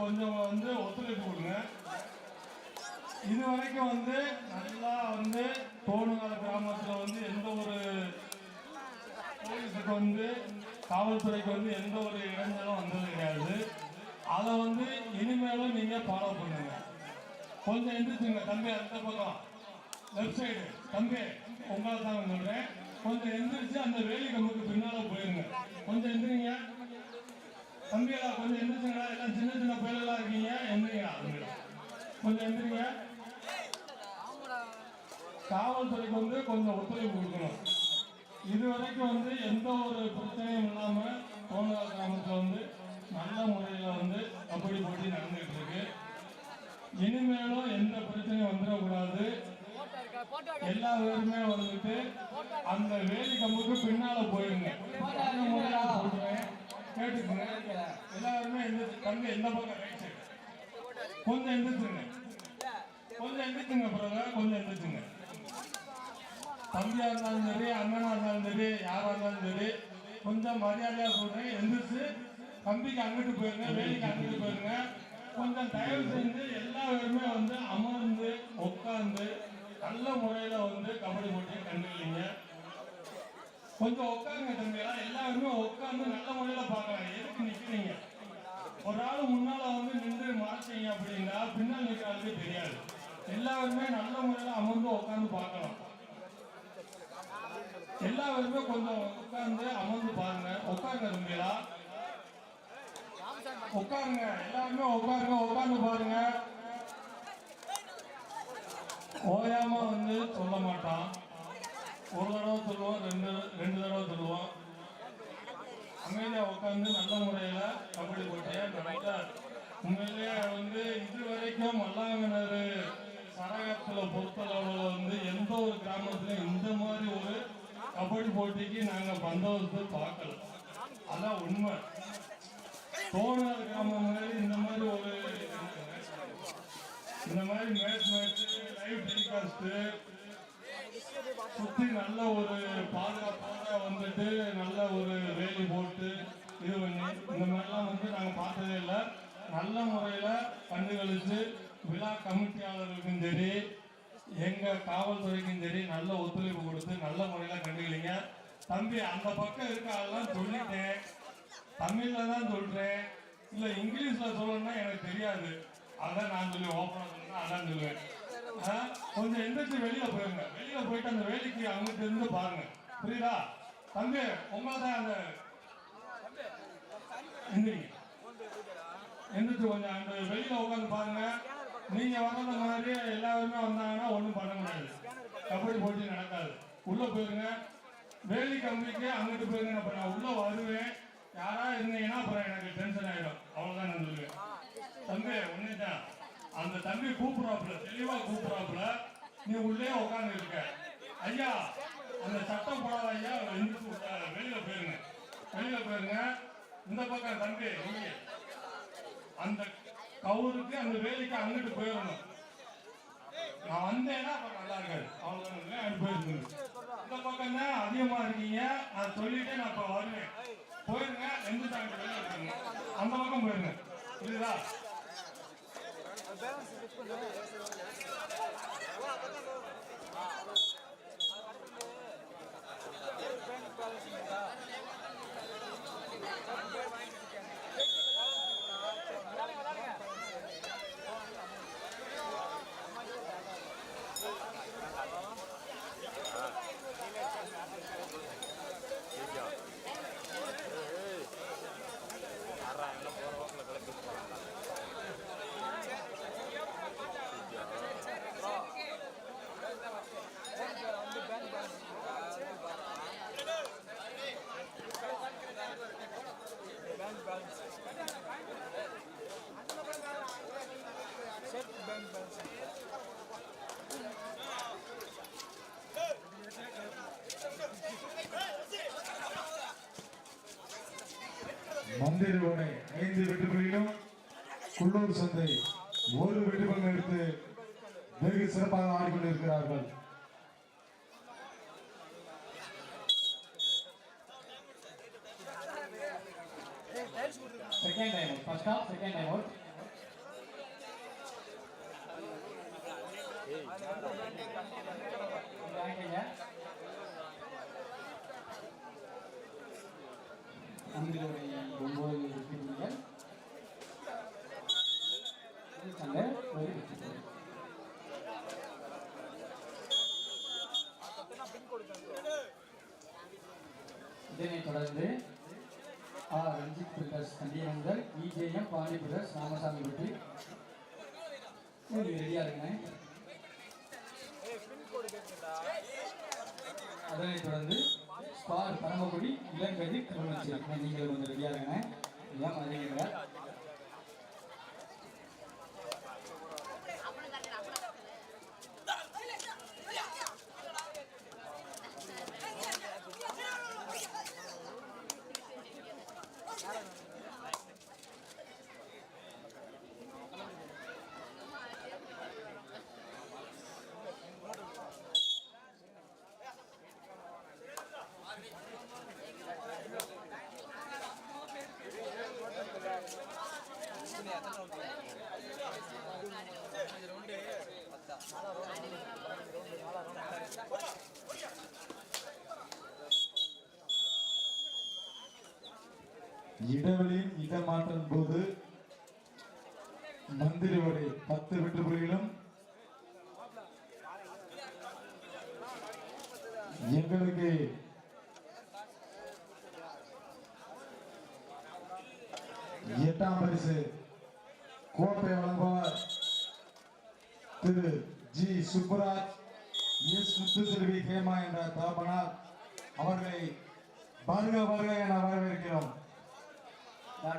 கொஞ்சம் வந்து ஒத்துழைப்பு கொடுங்க. இது வரைக்கும் வந்து நல்லா வந்து தோணுகால கிராமத்தில் வந்து எந்த ஒரு போலீஸுக்கு வந்து காவல்துறைக்கு வந்து எந்த ஒரு இடைஞ்சலும் வந்தது கிடையாது. அதை வந்து இனிமேலும் நீங்கள் ஃபாலோ பண்ணுங்க. கொஞ்சம் எந்திரிச்சுங்க. தம்பி அந்த பக்கம். லெஃப்ட் சைடு தம்பி உங்களை தான் சொல்கிறேன் கொஞ்சம் எந்திரிச்சு அந்த வேலி கம்புக்கு பின்னால் போயிருங்க. கொஞ்சம் எந்திரிங்க. தம்பிகளா கொஞ்சம் எந்திரிச்சுங்களா எல்லாம் சின்ன சின்ன பிள்ளைகளா இருக்கீங்க. எந்திரிங்களா கொஞ்சம் எந்திரிங்க. காவல்துறைக்கு வந்து கொஞ்சம் ஒத்துழைப்பு கொடுக்கணும். இது வரைக்கும் வந்து எந்த ஒரு பிரச்சனையும் இல்லாமல் கோனகால் கிராமத்தில் வந்து நல்ல முறையில் வந்து கபடி போட்டி நடந்துகிட்டு இருக்கு. இனிமேலும் எந்த பிரச்சனையும் வந்துடக்கூடாது. எல்லா பேருமே வந்துட்டு அந்த வேலி கம்புக்கு பின்னால போயிருங்க நல்ல முறையா சொல்றேன் கேட்டுக்கோங்க எல்லாருமே எந்திரிச்சு தம்பி எந்த பக்கம் ரைட் சைடு கொஞ்சம் எந்திரிச்சுங்க கொஞ்சம் எந்திரிச்சுங்க பிரதர் கொஞ்சம் எந்திரிச்சுங்க தம்பியா இருந்தாலும் சரி அண்ணனா இருந்தாலும் சரி யாரா இருந்தாலும் சரி கொஞ்சம் மரியாதையா சொல்றேன். எந்திரிச்சு தம்பிக்கு அங்கிட்டு போயிருங்க வேலிக்கு அங்கிட்டு போயிருங்க. கொஞ்சம் தயவு செஞ்சு எல்லாருமே வந்து அமர்ந்து உட்கார்ந்து நல்ல முறையில் வந்து கபடி போட்டியை கண்டுக்கலீங்க கொஞ்சம் உட்காருங்க தம்பியா எல்லாருமே உட்காந்து நல்ல முறையில பாக்கலாம் எதுக்கு நிக்கிறீங்க? ஒரு ஆள் முன்னால வந்து நின்று மாற்றீங்க அப்படின்னா பின்னால் நிற்கிறாருக்கு தெரியாது. எல்லாருமே நல்ல முறையில அமர்ந்து உட்காந்து பார்க்கலாம். எல்லாருமே கொஞ்சம் உட்கார்ந்து அமர்ந்து பாருங்க. உட்காருங்க தம்பிகளா உட்காருங்க. எல்லாருமே உட்காருங்க. உட்கார்ந்து பாருங்க. ஓயாம வந்து சொல்ல மாட்டான். ஒரு தடவை சொல்லுவோம் ரெண்டு ரெண்டு தடவை சொல்லுவோம். அமைதியா உட்காந்து நல்ல முறையில கபடி போட்டியை நடத்த உண்மையிலேயே வந்து இது வரைக்கும் மல்லாங்கனர் சரகத்துல பொறுத்தளவுல வந்து எந்த ஒரு கிராமத்துலயும் இந்த மாதிரி ஒரு கபடி போட்டிக்கு நாங்க பந்தோபஸ்து பார்க்கல. அதான் உண்மை. தோணார் கிராமம் மாதிரி இந்த மாதிரி ஒரு இந்த மாதிரி மேட்ச் மேட்ச் லைவ் டெலிகாஸ்ட் சுத்தி நல்ல ஒரு பாதுகாப்போட வந்துட்டு நல்ல ஒரு வேலி போட்டு இது பண்ணி. இந்த மாதிரிலாம் வந்து நாங்கள் பார்த்ததே இல்லை. நல்ல முறையில் கண்டுகளிச்சு விழா கமிட்டியாளர்களுக்கும் சரி எங்கள் காவல்துறைக்கும் சரி நல்ல ஒத்துழைப்பு கொடுத்து நல்ல முறையில் கண்டுகளிங்க தம்பி அந்த பக்கம் இருக்க ஆள்லாம் சொல்லிட்டேன். தமிழில் தான் சொல்கிறேன் இல்லை இங்கிலீஷில் சொல்லணும்னா எனக்கு தெரியாது. அதான் நான் சொல்லி ஓப்பனாக சொல்லணும் அதான் சொல்லுவேன். கொஞ்சம் எந்திரிச்சு வெளியில போயிருங்க. வெளியில போயிட்டு அந்த வேலைக்கு அவங்ககிட்ட இருந்து பாருங்க. புரியுதா? தம்பி உங்களை தான் அந்த எந்திரிங்க. எந்திரிச்சு கொஞ்சம் அந்த வெளியில உட்காந்து பாருங்க. நீங்க வர்றது மாதிரி எல்லாருமே வந்தாங்கன்னா ஒண்ணும் பண்ண முடியாது. கபடி போட்டி நடக்காது. உள்ள போயிருங்க. வேலி கம்பிக்கு அங்கிட்டு போயிருங்க. அப்ப நான் உள்ள வருவேன். யாரா இருந்தீங்கன்னா அப்புறம் எனக்கு டென்ஷன் ஆயிடும். அவ்வளவுதான் நான் சொல்லுவேன். தம்பி தான் அந்த தம்பி கூப்பிடுறாப்புல தெளிவா கூப்பிடுறாப்புல நீ உள்ளே உட்கார்ந்து இருக்க ஐயா அந்த சட்டம் போடாத ஐயா எந்திரிச்சு வெளியில போயிருங்க. வெளியில போயிருங்க. இந்த பக்கம் தம்பி இங்க. அந்த கவுருக்கு அந்த வேலைக்கு அங்கிட்டு போயிடணும். நான் வந்தேன்னா அப்புறம் நல்லா இருக்காது. அவ்வளவுதான் அங்கிட்டு இந்த பக்கம் தான் அதிகமா இருக்கீங்க? நான் சொல்லிட்டு நான் இப்போ வருவேன். போயிருங்க எந்த தாங்க அந்த பக்கம் போயிருங்க. புரியுதா? బ్యాలెన్స్ పెట్టుకుంటా மந்திரி ஓடை ஐந்து வெட்டுகளிலும் குள்ளூர் சந்தை ஒரு வெட்டுகள் எடுத்து வெகு சிறப்பாக ஆடிக்கொண்டிருக்கிறார்கள். செகண்ட் டைம் செகண்ட் டைம் வாங்கிக்கங்க ஒன்பது வெற்றி இதனைத் தொடர்ந்து ஆர் ரஞ்சித் பிரகாஷ் கண்டியனந்தர் விஜயம் பாண்டி பிரகாஷ் ராமசாமி பற்றி நீங்கள் ரெடியாக இருங்க அதனைத் தொடர்ந்து ஸ்பார் பரமக்குடி இளங்கதி கருணாச்சி நீங்கள் கொஞ்சம் ரெடியாக இருங்க. ஏன் அறிவீங்க இடவெளியின் இடமாற்றம் போது மந்திரி வரை பத்து வெற்றி எங்களுக்கு எட்டாம் பரிசு கோப்பை வழங்குவார் திரு ஜி. சுப்புராஜ் எஸ். முத்துசெல்வி ஹேமா என்ற தகப்பனார். அவர்களை வருக வருக என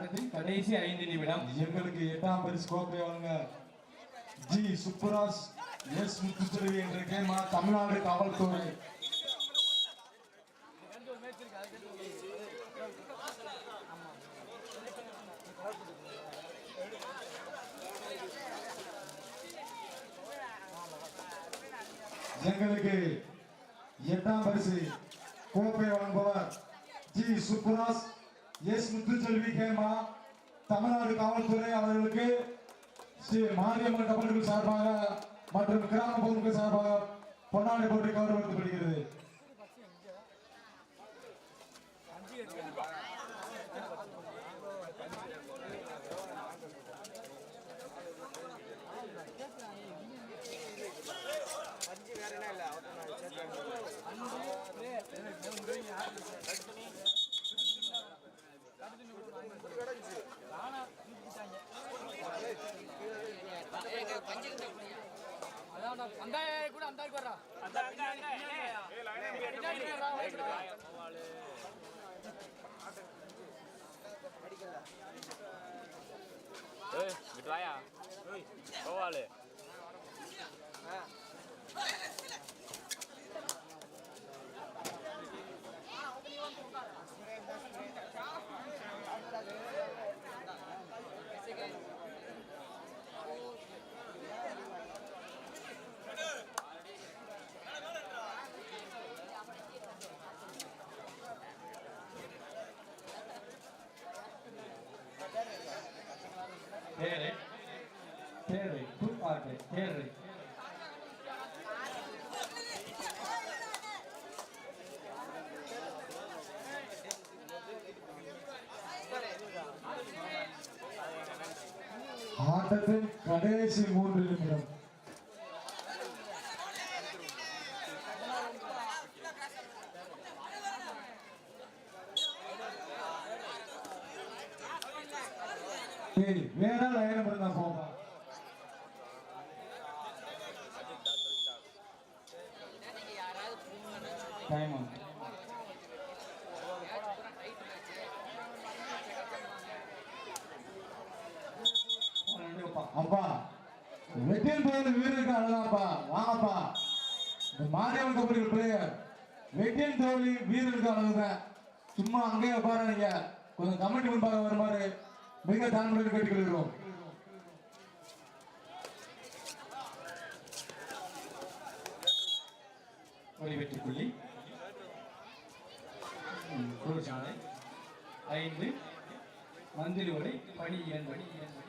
நாட்டத்தின் கடைசி ஐந்து நிமிடம். எங்களுக்கு எட்டாம் பரிசு கோப்பை வழங்க ஜி சுப்புராஜ் எஸ் முத்துச்செல்வி என்ற கேமா தமிழ்நாடு காவல்துறை. எங்களுக்கு எட்டாம் பரிசு கோப்பை வழங்குபவர் ஜி சுப்புராஜ் எஸ் முத்துச்செல்வி கேமா தமிழ்நாடு காவல்துறை அவர்களுக்கு ஸ்ரீ மாரியம்மன் கபடிகள் சார்பாக மற்றும் கிராம பொதுமக்கள் சார்பாக பொன்னாடை போட்டி கௌரவப்படுத்தப்படுகிறது அந்த வர்றா ஏய் இங்கிட்டு வாயா போவாளு ஆட்டத்தின் கடைசி மூன்று நிமிடம். ஏய், வேற லைனம் இருந்தா போப்பா டைம் ஆன் அப்பா வெட்டில் போகிற வீரருக்கு அழகாப்பா வாங்கப்பா இந்த மாரியம்மன் கபடி பிளேயர் வெட்டில் தோழி வீரருக்கு அழகுதான் சும்மா அங்கேயே உட்காராதீங்க. கொஞ்சம் கமெண்ட் முன்பாக வருமாறு மிக தாழ்மையில் கேட்டுக்கொள்கிறோம். ஒரு புள்ளி. குளிர்ச்சாலை ஐந்து. மந்திரி வரை பணி இரண்டு பணி இரண்டு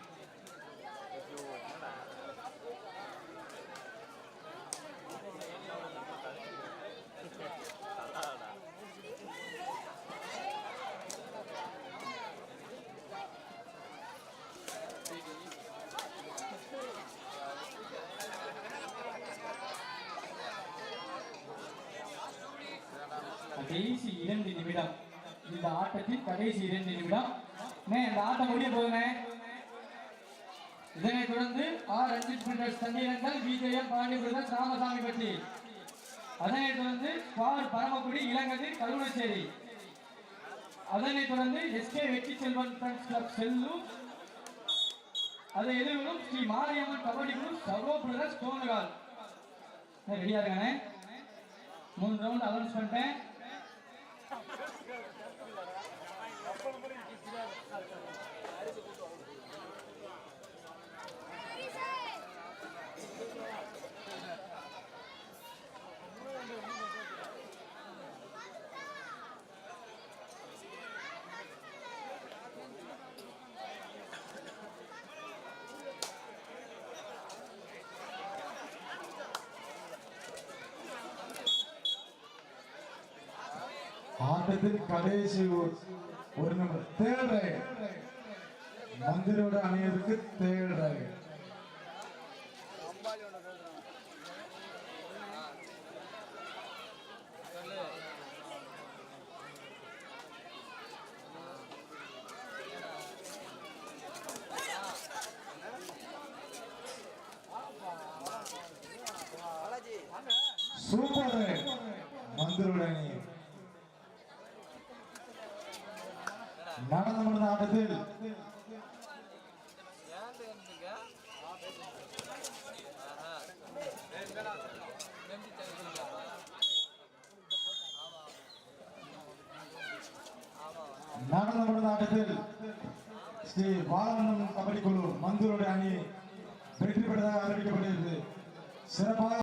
கடைசி இரண்டு நிமிடம். இந்த ஆட்டத்தின் கடைசி இரண்டு நிமிடம். இந்த ஆட்டம் முடிய போகுதுண்ணே. இதனைத் தொடர்ந்து ஆர் ரஞ்சித் பிரிண்டர்ஸ் தண்ணீரங்கள் விஜயம் பழனிபுரம் ராமசாமி பட்டி அதனைத் தொடர்ந்து பார் பரமக்குடி இளங்கதிர் கருணச்சேரி. அதனைத் தொடர்ந்து எஸ்கே வெற்றி செல்வன் ஃப்ரெண்ட்ஸ் கிளப் செல்லூர். அதை எதிர்கொள்ளும் ஸ்ரீ மாரியம்மன் கபடி குழு சர்வோ பிரதர்ஸ் தோணுகால் ரெடியா இருக்கானே? மூணு ரவுண்ட் அனௌன்ஸ் பண்ணிட்டேன். Come on. ஆட்டத்தின் கடைசி ஒரு- நம்பர் நிமிடம் தேர்ட் ரைட் மந்திரோட அணியதுக்கு தேர்ட் ரைட் சூப்பர் ரைட் மந்திரோட அணி நடந்து முடிந்த ஆட்டத்தில் நடந்து முடிந்த ஆட்டத்தில் ஸ்ரீ பாலமன் கபடி குழு மந்தூருடைய அணி வெற்றி பெற்றதாக அறிவிக்கப்படுகிறது சிறப்பாக